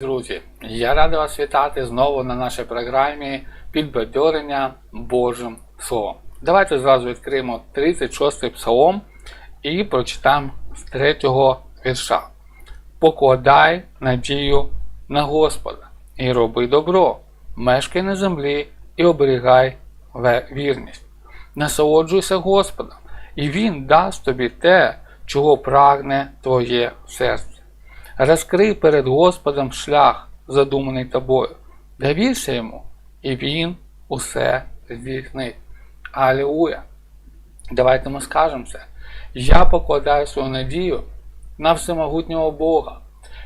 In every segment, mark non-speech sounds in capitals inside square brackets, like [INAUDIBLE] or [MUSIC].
Друзі, я радий вас вітати знову на нашій програмі підбадьорення Божим Словом. Давайте зразу відкриємо 36-й псалом і прочитаємо з 3 вірша. Покладай надію на Господа і роби добро, мешкай на землі і оберігай вірність. Насолоджуйся Господом, і Він дасть тобі те, чого прагне твоє серце. Розкрий перед Господом шлях, задуманий тобою. Довірся йому, і він усе здійснить. Алілуя! Давайте ми скажемо це. Я покладаю свою надію на всемогутнього Бога.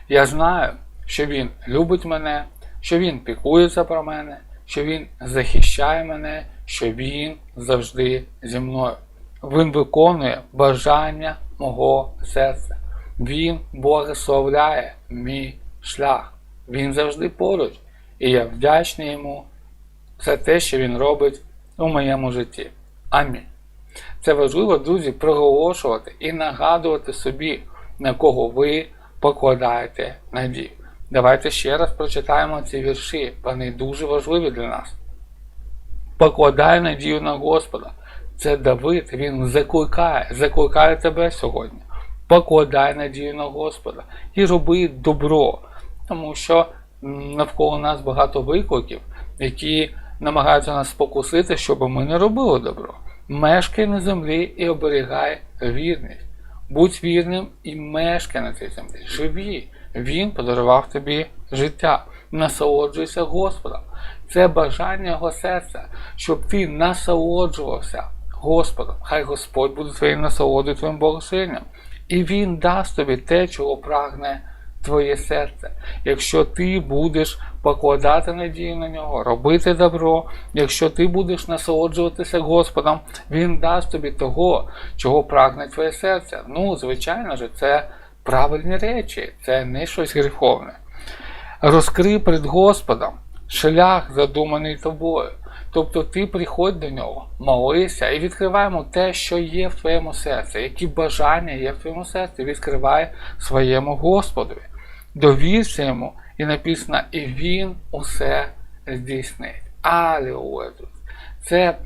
Я знаю, що Він любить мене, що Він піклується про мене, що Він захищає мене, що Він завжди зі мною. Він виконує бажання мого серця. Він благословляє мій шлях. Він завжди поруч. І я вдячний йому за те, що він робить у моєму житті. Амінь. Це важливо, друзі, проголошувати і нагадувати собі, на кого ви покладаєте надію. Давайте ще раз прочитаємо ці вірші. Вони дуже важливі для нас. Покладай надію на Господа. Це Давид, він закликає, закликає тебе сьогодні. Покладай надію на Господа і роби добро. Тому що навколо нас багато викликів, які намагаються нас спокусити, щоб ми не робили добро. Мешкай на землі і оберігай вірність. Будь вірним і мешкай на цій землі. Живі. Він подарував тобі життя. Насолоджуйся Господом. Це бажання його серця, щоб ти насолоджувався Господом. Хай Господь буде твоєю насолодою, твоїм благословенням. І Він дасть тобі те, чого прагне твоє серце. Якщо ти будеш покладати надію на нього, робити добро, якщо ти будеш насолоджуватися Господом, Він дасть тобі того, чого прагне твоє серце. Ну, звичайно ж, це правильні речі, це не щось гріховне. Розкрий перед Господом шлях, задуманий тобою. Тобто ти приходь до нього, молися і відкривай йому те, що є в твоєму серці, які бажання є в твоєму серці, відкривай своєму Господові. Довірся йому, і написано, і він усе здійснить. Алілуя! Це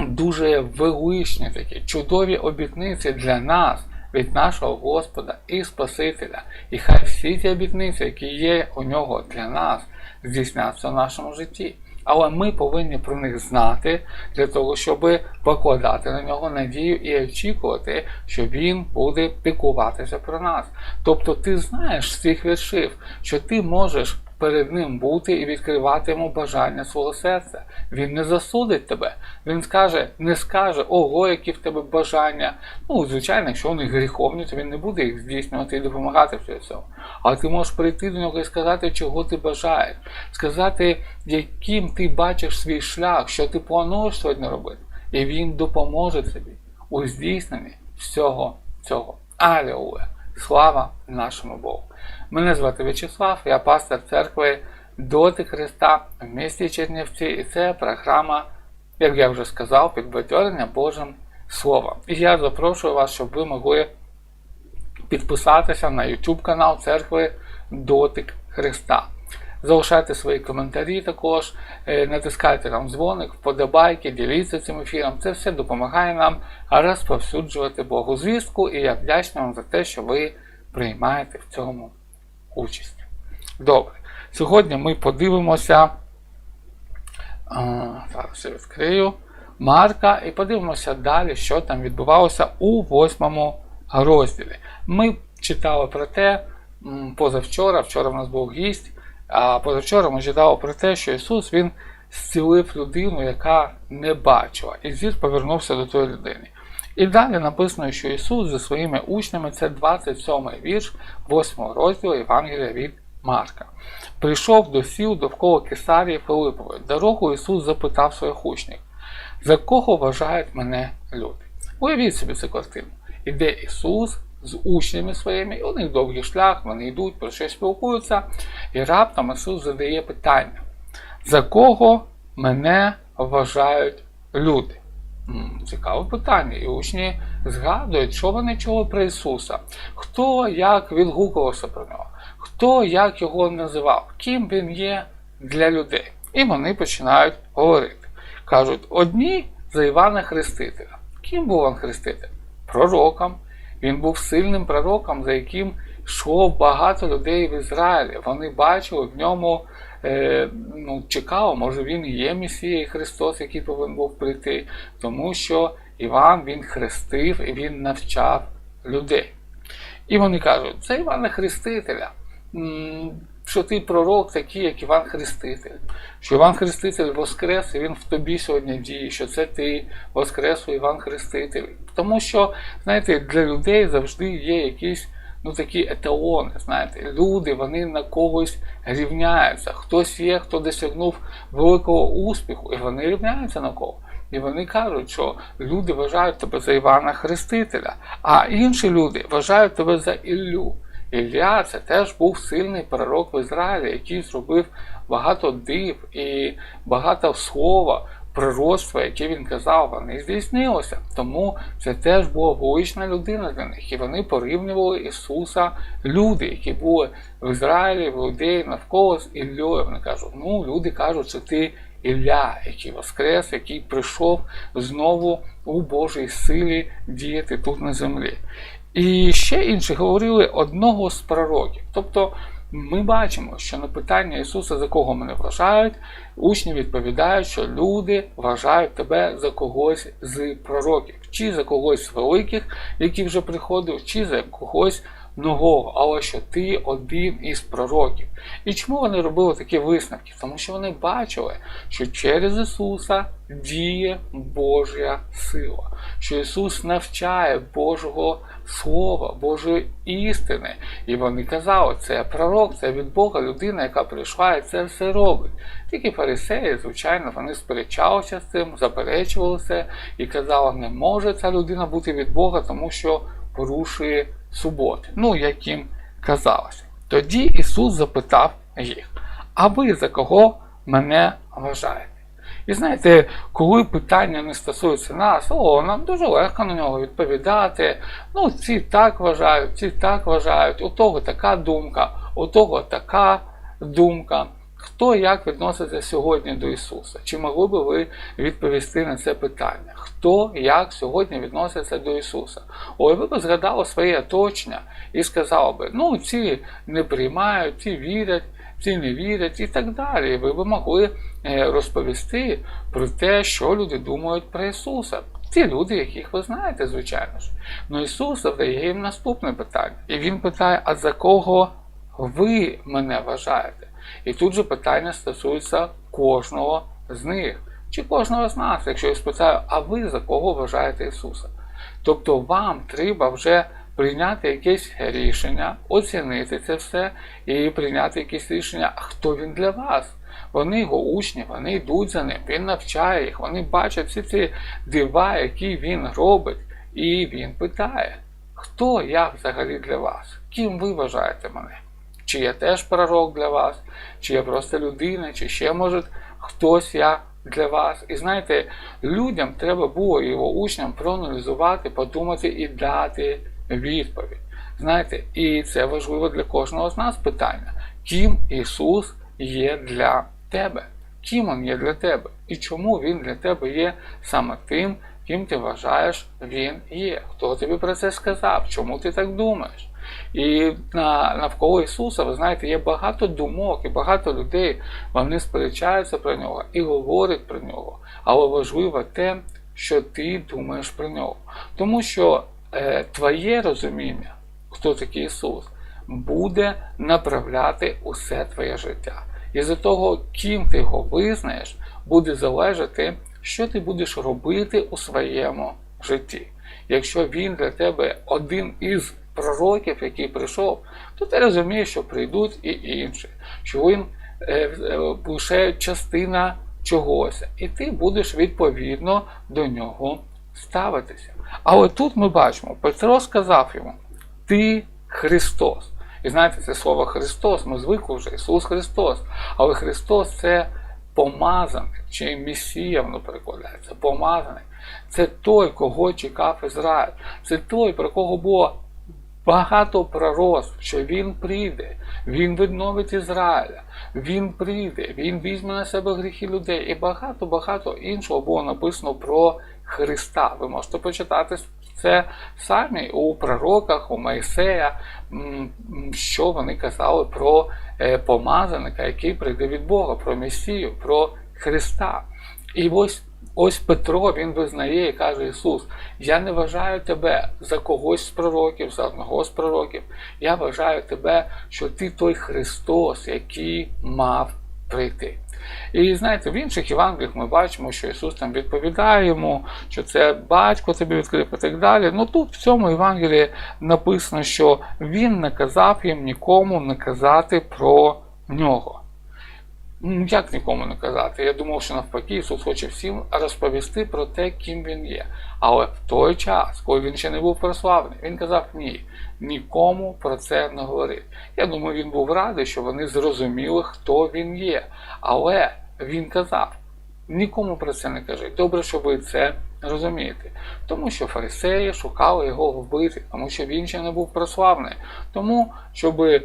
дуже величні такі чудові обітниці для нас від нашого Господа і Спасителя. І хай всі ті обітниці, які є у нього для нас, здійсняться в нашому житті. Але ми повинні про них знати для того, щоб покладати на нього надію і очікувати, що він буде піклуватися про нас. Тобто ти знаєш з цих віршів, що ти можеш перед ним бути і відкривати йому бажання свого серця. Він не засудить тебе. Він скаже, не скаже, ого, які в тебе бажання. Ну, звичайно, якщо вони гріховні, то він не буде їх здійснювати і допомагати в цьому. Але ти можеш прийти до нього і сказати, чого ти бажаєш, сказати, яким ти бачиш свій шлях, що ти плануєш сьогодні робити. І він допоможе тобі у здійсненні всього цього. Алілуя! Слава нашому Богу! Мене звати В'ячеслав, я пастор церкви Доти Христа в місті Чернівці, і це програма, як я вже сказав, підбадьорення Божим Словом. І я запрошую вас, щоб ви могли підписатися на YouTube канал церкви Дотик Христа. Залишайте свої коментарі також, е, натискайте нам дзвоник, вподобайки, діліться цим ефіром. Це все допомагає нам розповсюджувати Богу звістку, і я вдячний вам за те, що ви приймаєте в цьому участь. Добре. Сьогодні ми подивимося. Зараз я відкрию Марка і подивимося далі, що там відбувалося у восьмому розділі. Ми читали про те позавчора, вчора в нас був гість, а позавчора ми читали про те, що Ісус Він зцілив людину, яка не бачила, і зір повернувся до тої людини. І далі написано, що Ісус зі своїми учнями, це 27 вірш 8 розділу Євангелія від Марка. Прийшов до сіл довкола Кесарії Филипової. Дорогу Ісус запитав своїх учнів, за кого вважають мене люди? Уявіть собі цю картину. Іде Ісус з учнями своїми, і у них довгий шлях, вони йдуть, про щось спілкуються, і раптом Ісус задає питання: за кого мене вважають люди? Цікаве питання. І учні згадують, що вони чули про Ісуса, хто як відгукувався про нього, хто як його називав, ким він є для людей. І вони починають говорити. Кажуть, одні за Івана Хрестителя. Ким був Іван Хреститель? Пророком. Він був сильним пророком, за яким йшло багато людей в Ізраїлі. Вони бачили в ньому, е, ну, цікаво, може він є Месія Христос, який повинен був прийти, тому що Іван він хрестив і він навчав людей. І вони кажуть, це Івана Хрестителя, що ти пророк такий, як Іван Хреститель, що Іван Хреститель воскрес, і він в тобі сьогодні діє, що це ти воскрес Іван Хреститель. Тому що, знаєте, для людей завжди є якісь ну, такі еталони. Знаєте, люди вони на когось рівняються. Хтось є, хто досягнув великого успіху, і вони рівняються на кого. І вони кажуть, що люди вважають тебе за Івана Хрестителя, а інші люди вважають тебе за Іллю. Ілля це теж був сильний пророк в Ізраїлі, який зробив багато див і багато слова, пророцтва, яке він казав, вони здійснилося. Тому це теж була велична людина для них. І вони порівнювали Ісуса люди, які були в Ізраїлі, в людей навколо з Іллею. Вони кажуть, ну люди кажуть, що ти Ілля, який воскрес, який прийшов знову у Божій силі діяти тут на землі. І ще інші говорили одного з пророків. Тобто ми бачимо, що на питання Ісуса, за кого мене вважають, учні відповідають, що люди вважають тебе за когось з пророків, чи за когось з великих, які вже приходив, чи за когось нового, але що ти один із пророків. І чому вони робили такі висновки? Тому що вони бачили, що через Ісуса діє Божа сила, що Ісус навчає Божого Слова, Божої істини. І вони казали, це пророк, це від Бога людина, яка прийшла і це все робить. Тільки фарисеї, звичайно, вони сперечалися з цим, заперечували це і казали, не може ця людина бути від Бога, тому що порушує суботи. Ну, як їм казалося. Тоді Ісус запитав їх: А ви за кого мене вважаєте? І знаєте, коли питання не стосується нас, о, нам дуже легко на нього відповідати. Ну, ці так вважають, ці так вважають, у того така думка, у того така думка. Хто як відноситься сьогодні до Ісуса? Чи могли би ви відповісти на це питання? Хто як сьогодні відноситься до Ісуса? Ой, ви б згадали своє оточення і сказали би, ну ці не приймають, ці вірять, ці не вірять і так далі. Ви б могли розповісти про те, що люди думають про Ісуса. Ті люди, яких ви знаєте, звичайно ж. Ну Ісус задає їм наступне питання. І Він питає, а за кого ви мене вважаєте? І тут же питання стосується кожного з них, чи кожного з нас, якщо я спитаю, а ви за кого вважаєте Ісуса? Тобто вам треба вже прийняти якесь рішення, оцінити це все і прийняти якесь рішення, хто він для вас. Вони його учні, вони йдуть за ним, він навчає їх, вони бачать всі ці дива, які він робить, і він питає, хто я взагалі для вас? Ким ви вважаєте мене? Чи я теж пророк для вас, чи я просто людина, чи ще може хтось я для вас. І знаєте, людям треба було його учням проаналізувати, подумати і дати відповідь. Знаєте, і це важливо для кожного з нас питання, ким Ісус є для тебе, ким Він є для тебе, і чому Він для тебе є саме тим, ким ти вважаєш Він є. Хто тобі про це сказав? Чому ти так думаєш? І на, навколо Ісуса, ви знаєте, є багато думок і багато людей, вони сперечаються про нього і говорять про нього. Але важливо те, що ти думаєш про нього. Тому що е, твоє розуміння, хто такий Ісус, буде направляти усе твоє життя. І за того, ким ти його визнаєш, буде залежати, що ти будеш робити у своєму житті. Якщо він для тебе один із пророків, який прийшов, то ти розумієш, що прийдуть і інші, що він е, е, лише частина чогось, і ти будеш відповідно до нього ставитися. Але тут ми бачимо, Петро сказав йому: Ти Христос. І знаєте, це слово Христос, ми звикли вже Ісус Христос. Але Христос це помазаний, чи Месія воно перекладається, помазаний. Це той, кого чекав Ізраїль. Це той, про кого було багато пророцтв, що він прийде, він відновить Ізраїля, він прийде, він візьме на себе гріхи людей. І багато-багато іншого було написано про Христа. Ви можете почитати це самі у пророках, у Моїсея, м, м, що вони казали про е, помазаника, який прийде від Бога, про Месію, про Христа. І ось ось Петро він визнає і каже Ісус: Я не вважаю тебе за когось з пророків, за одного з пророків. Я вважаю тебе, що ти той Христос, який мав прийти. І знаєте, в інших Євангеліях ми бачимо, що Ісус там відповідає йому, що це батько тобі відкрив і так далі. Ну тут в цьому Євангелії написано, що Він не казав їм нікому не казати про нього. Ну, Як нікому не казати? Я думав, що навпаки, Ісус хоче всім розповісти про те, ким Він є. Але в той час, коли він ще не був прославлений, він казав ні, нікому про це не говорить. Я думаю, він був радий, що вони зрозуміли, хто він є. Але він казав: нікому про це не кажи. Добре, що ви це розумієте. Тому що фарисеї шукали його вбити, тому що він ще не був прославний. Тому, щоб е,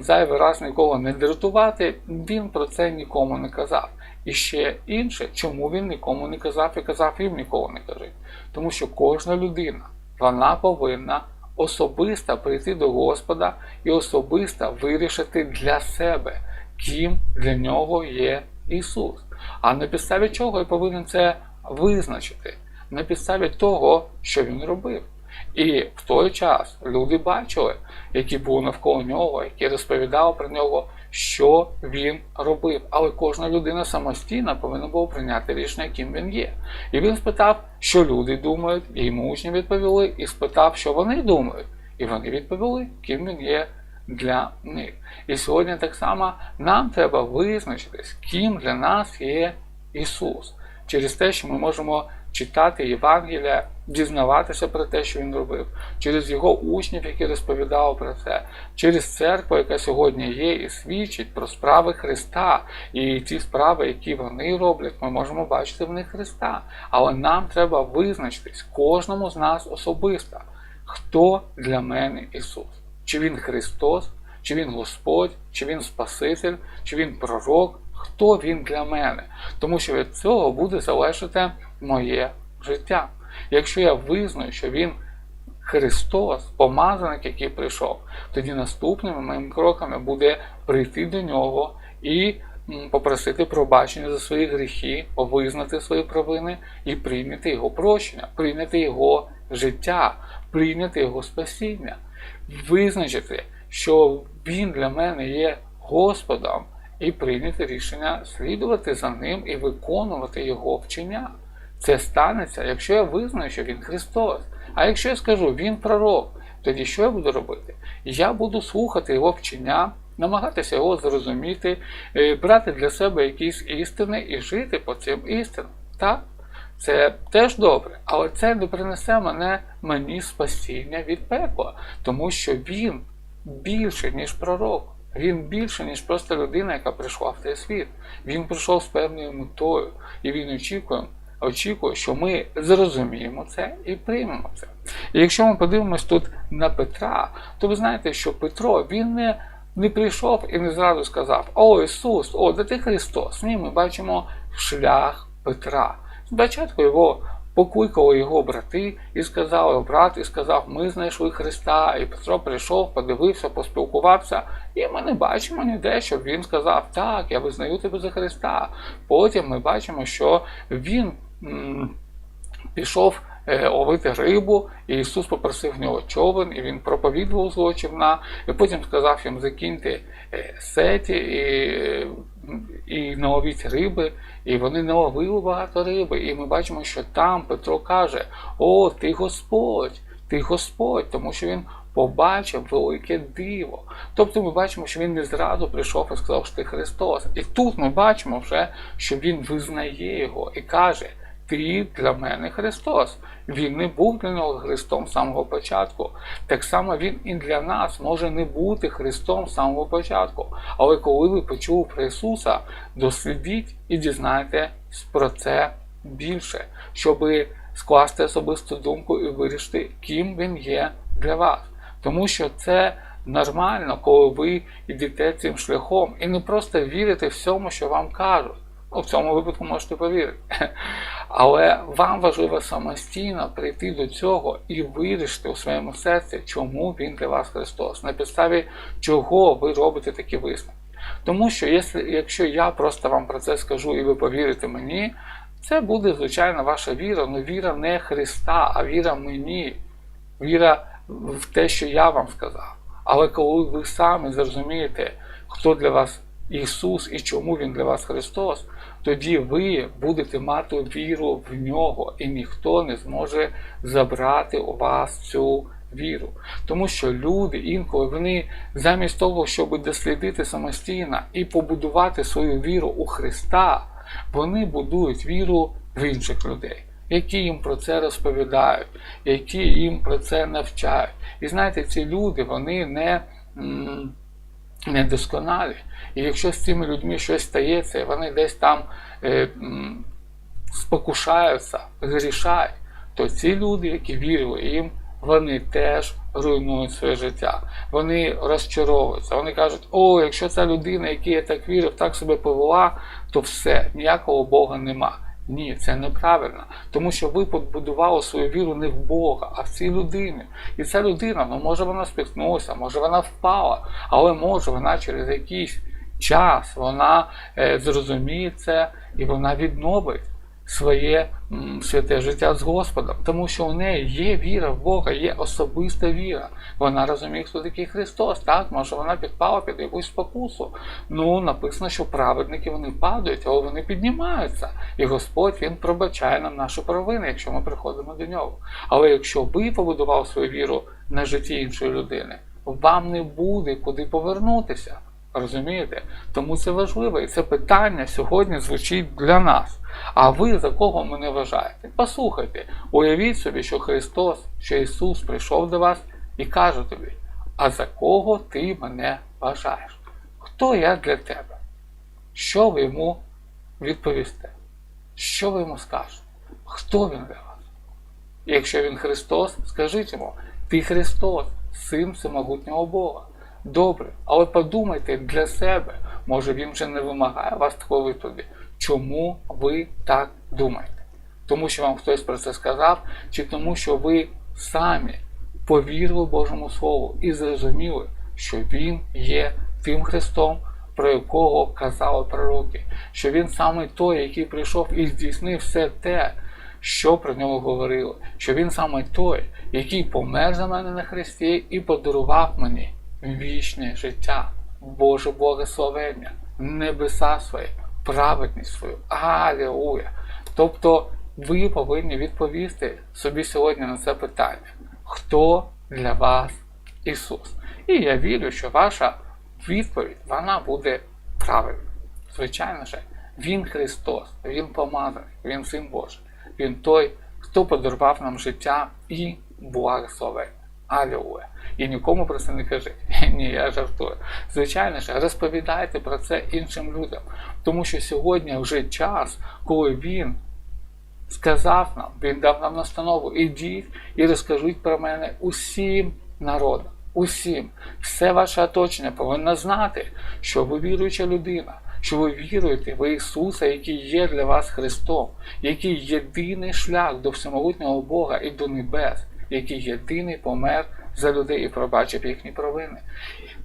зайвий раз нікого не дратувати, він про це нікому не казав. І ще інше, чому він нікому не казав і казав їм нікого не кажіть. Тому що кожна людина вона повинна особисто прийти до Господа і особисто вирішити для себе, ким для нього є Ісус. А на підставі чого я повинен це визначити? На підставі того, що він робив. І в той час люди бачили, які були навколо нього, які розповідали про нього, що він робив. Але кожна людина самостійно повинна була прийняти рішення, ким він є. І він спитав, що люди думають, і йому учні відповіли, і спитав, що вони думають. І вони відповіли, ким він є для них. І сьогодні так само нам треба визначитись, ким для нас є Ісус. Через те, що ми можемо читати Євангелія, дізнаватися про те, що він робив, через його учнів, які розповідали про це, через церкву, яка сьогодні є, і свідчить про справи Христа. І ті справи, які вони роблять, ми можемо бачити в них Христа. Але нам треба визначитись кожному з нас особисто, хто для мене Ісус. Чи Він Христос, чи Він Господь, чи Він Спаситель, чи Він Пророк, хто Він для мене. Тому що від цього буде залежати моє життя. Якщо я визнаю, що Він Христос, помазаник, який прийшов, тоді наступними моїми кроками буде прийти до нього і попросити пробачення за свої гріхи, визнати свої провини і прийняти його прощення, прийняти його життя, прийняти його спасіння, визначити, що Він для мене є Господом, і прийняти рішення слідувати за ним і виконувати його вчення. Це станеться, якщо я визнаю, що він Христос. А якщо я скажу, Він пророк, тоді що я буду робити? Я буду слухати його вчення, намагатися його зрозуміти, е, брати для себе якісь істини і жити по цим істинам. Так? Це теж добре, але це не принесе мене мені спасіння від пекла, тому що він більше, ніж пророк. Він більше, ніж просто людина, яка прийшла в цей світ. Він прийшов з певною метою, і він очікує, очікує, що ми зрозуміємо це і приймемо це. І якщо ми подивимось тут на Петра, то ви знаєте, що Петро він не не прийшов і не зразу сказав: О Ісус, о, де ти Христос! Ні, ми бачимо шлях Петра. Спочатку його покликали його брати і сказали, брат, і сказав, ми знайшли Христа. І Петро прийшов, подивився, поспілкувався, і ми не бачимо ніде, щоб він сказав, так, я визнаю тебе за Христа. Потім ми бачимо, що він м пішов. Е, ловити рибу, і Ісус попросив в нього човен, і він проповідував злочина, і потім сказав їм закиньте е, сеті і і наловіть риби, і вони наловили багато риби. І ми бачимо, що там Петро каже: О, ти Господь, ти Господь, тому що він побачив велике диво. Тобто ми бачимо, що він не зразу прийшов і сказав, що ти Христос. І тут ми бачимо вже, що він визнає його і каже ти для мене Христос. Він не був для нього Христом з самого початку. Так само Він і для нас може не бути Христом з самого початку. Але коли ви почули про Ісуса, дослідіть і дізнайтесь про це більше, щоб скласти особисту думку і вирішити, ким Він є для вас. Тому що це нормально, коли ви йдете цим шляхом і не просто вірите всьому, що вам кажуть. Ну, в цьому випадку можете повірити. [LAUGHS] Але вам важливо самостійно прийти до цього і вирішити у своєму серці, чому він для вас Христос, на підставі чого ви робите такі висновки. Тому що якщо, я просто вам про це скажу і ви повірите мені, це буде, звичайно, ваша віра, але віра не Христа, а віра мені, віра в те, що я вам сказав. Але коли ви самі зрозумієте, хто для вас Ісус і чому Він для вас Христос, тоді ви будете мати віру в нього, і ніхто не зможе забрати у вас цю віру. Тому що люди інколи вони замість того, щоб дослідити самостійно і побудувати свою віру у Христа, вони будують віру в інших людей. Які їм про це розповідають, які їм про це навчають. І знаєте, ці люди вони не, м, недосконалі. І якщо з цими людьми щось стається, і вони десь там е, м, спокушаються, грішають, то ці люди, які вірили їм, вони теж руйнують своє життя. Вони розчаровуються. Вони кажуть, о, якщо ця людина, якій я так вірив, так себе повела, то все, ніякого Бога нема. Ні, це неправильно, тому що ви побудували свою віру не в Бога, а в цій людині. І ця людина, ну може вона спіткнулася, може вона впала, але може вона через якийсь час вона е, зрозуміє це і вона відновить своє святе життя з Господом, тому що у неї є віра в Бога, є особиста віра. Вона розуміє, хто такий Христос. Так, може вона підпала під якусь спокусу. Ну, написано, що праведники вони падають, але вони піднімаються. І Господь Він пробачає нам наші провини, якщо ми приходимо до нього. Але якщо ви побудували свою віру на житті іншої людини, вам не буде куди повернутися. Розумієте? Тому це важливо. І це питання сьогодні звучить для нас. А ви за кого мене вважаєте? Послухайте, уявіть собі, що Христос, що Ісус прийшов до вас і каже тобі, а за кого ти мене вважаєш? Хто я для тебе? Що ви йому відповісте? Що ви йому скажете? Хто він для вас? Якщо він Христос, скажіть йому, ти Христос, син всемогутнього Бога. Добре, але подумайте для себе, може він вже не вимагає вас такої відповіді. Чому ви так думаєте? Тому що вам хтось про це сказав, чи тому, що ви самі повірили Божому Слову і зрозуміли, що Він є тим Христом, про якого казали пророки, що Він саме той, який прийшов і здійснив все те, що про нього говорили, що Він саме той, який помер за мене на Христі і подарував мені вічне життя, Боже благословення, небеса свої, праведність свою. Алілуя! Тобто ви повинні відповісти собі сьогодні на це питання. Хто для вас Ісус? І я вірю, що ваша відповідь вона буде правильною. Звичайно ж, Він Христос, Він помазаний, Він Син Божий, Він той, хто подарував нам життя і благословення. Алілуя. І нікому про це не кажіть. [LAUGHS] Ні, я жартую. Звичайно ж, розповідайте про це іншим людям. Тому що сьогодні вже час, коли він сказав нам, він дав нам настанову, ідіть і розкажіть про мене усім народам. Усім. Все ваше оточення повинно знати, що ви віруюча людина, що ви віруєте в Ісуса, який є для вас Христом, який єдиний шлях до всемогутнього Бога і до небес, який єдиний помер за людей і пробачив їхні провини.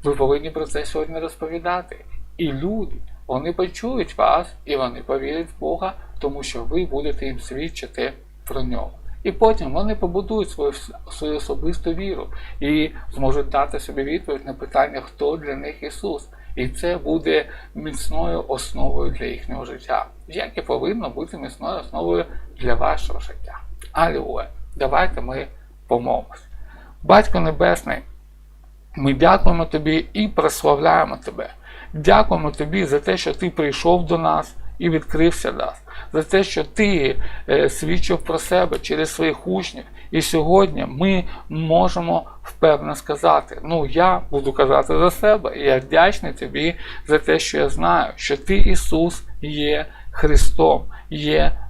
Ви повинні про це сьогодні розповідати. І люди, вони почують вас і вони повірять в Бога, тому що ви будете їм свідчити про нього. І потім вони побудують свою, свою особисту віру і зможуть дати собі відповідь на питання, хто для них Ісус. І це буде міцною основою для їхнього життя, як і повинно бути міцною основою для вашого життя. Алілуя! Давайте ми помолимось. Батько Небесний, ми дякуємо Тобі і прославляємо Тебе. Дякуємо Тобі за те, що Ти прийшов до нас і відкрився нас, за те, що Ти е, свідчив про себе через своїх учнів. І сьогодні ми можемо впевнено сказати: ну, я буду казати за себе, і я вдячний Тобі за те, що я знаю, що Ти, Ісус, є Христом, є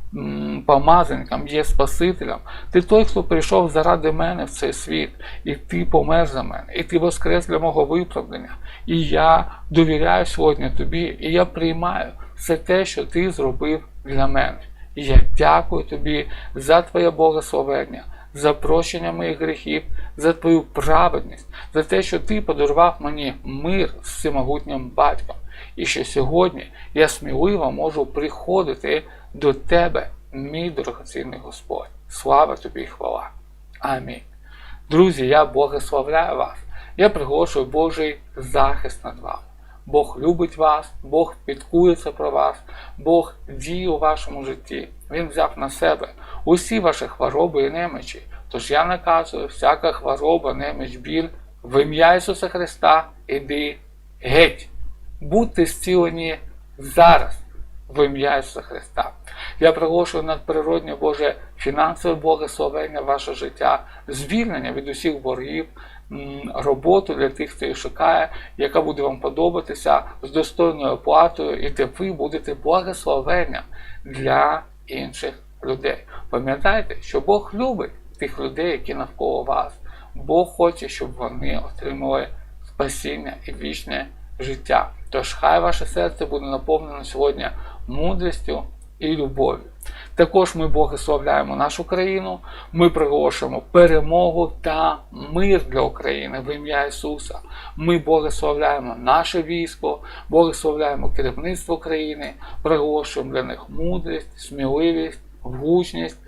помазанником, є Спасителем. Ти той, хто прийшов заради мене в цей світ, і ти помер за мене, і ти воскрес для мого виправдання. І я довіряю сьогодні тобі, і я приймаю все те, що ти зробив для мене. І я дякую тобі за твоє благословення, за прощення моїх гріхів, за твою праведність, за те, що ти подарував мені мир з всемогутнім батьком. І що сьогодні я сміливо можу приходити до тебе, мій дорогоцінний Господь. Слава тобі і хвала. Амінь. Друзі, я благословляю вас. Я приголошую Божий захист над вами. Бог любить вас, Бог підкується про вас, Бог діє у вашому житті. Він взяв на себе усі ваші хвороби і немочі. Тож я наказую, всяка хвороба, неміч, біль, в ім'я Ісуса Христа, іди геть. Будьте зцілені зараз в ім'я Ісуса Христа. Я приголошую надприродне Боже фінансове благословення ваше життя, звільнення від усіх боргів, роботу для тих, хто її шукає, яка буде вам подобатися з достойною оплатою, і де ви будете благословенням для інших людей. Пам'ятайте, що Бог любить тих людей, які навколо вас. Бог хоче, щоб вони отримали спасіння і вічне життя. Тож хай ваше серце буде наповнено сьогодні мудрістю і любов'ю. Також ми благословляємо нашу країну, ми приголошуємо перемогу та мир для України в ім'я Ісуса. Ми благословляємо наше військо, благословляємо керівництво країни, приголошуємо для них мудрість, сміливість, влучність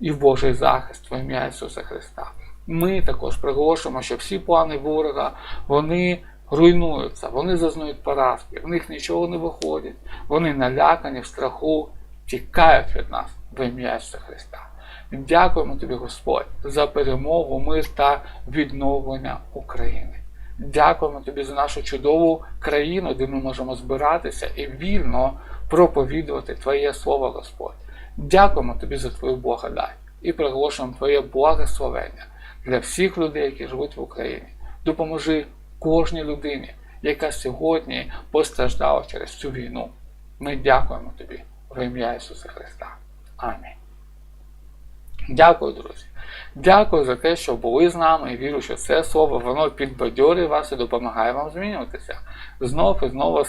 і Божий захист в ім'я Ісуса Христа. Ми також приголошуємо, що всі плани ворога вони руйнуються, вони зазнають поразки, в них нічого не виходить, вони налякані в страху, тікають від нас в ім'я Христа. Дякуємо тобі, Господь, за перемогу, мир та відновлення України. Дякуємо тобі за нашу чудову країну, де ми можемо збиратися і вільно проповідувати Твоє Слово, Господь. Дякуємо тобі за твою благодать і приголошуємо Твоє благословення для всіх людей, які живуть в Україні. Допоможи кожній людині, яка сьогодні постраждала через цю війну. Ми дякуємо тобі в ім'я Ісуса Христа. Амінь. Дякую, друзі. Дякую за те, що були з нами і вірю, що це слово воно підбадьорює вас і допомагає вам змінюватися. Знов і знову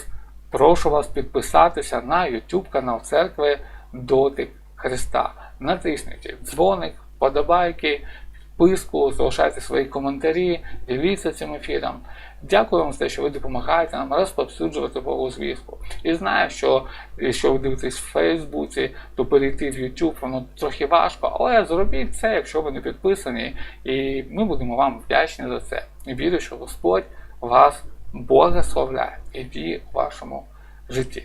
прошу вас підписатися на YouTube канал церкви Дотик Христа. Натисніть дзвоник, подобайки, підписку, залишайте свої коментарі, діліться цим ефіром. Дякую вам за те, що ви допомагаєте нам розповсюджувати Богу звістку. І знаю, що якщо ви дивитесь в Фейсбуці, то перейти в YouTube воно трохи важко, але зробіть це, якщо ви не підписані, і ми будемо вам вдячні за це. І вірю, що Господь вас благословляє і діє у вашому житті.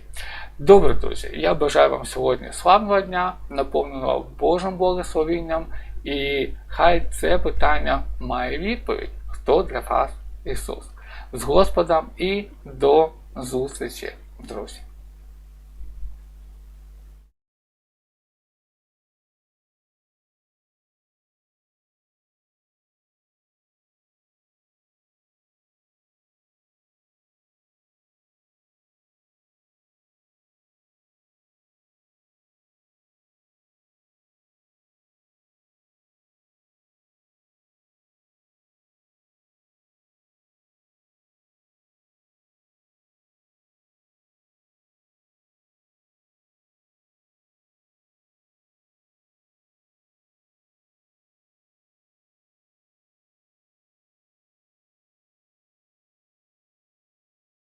Добре, друзі, я бажаю вам сьогодні славного дня, наповненого Божим благословінням, і хай це питання має відповідь, хто для вас Ісус. З Господом і до зустрічі, друзі!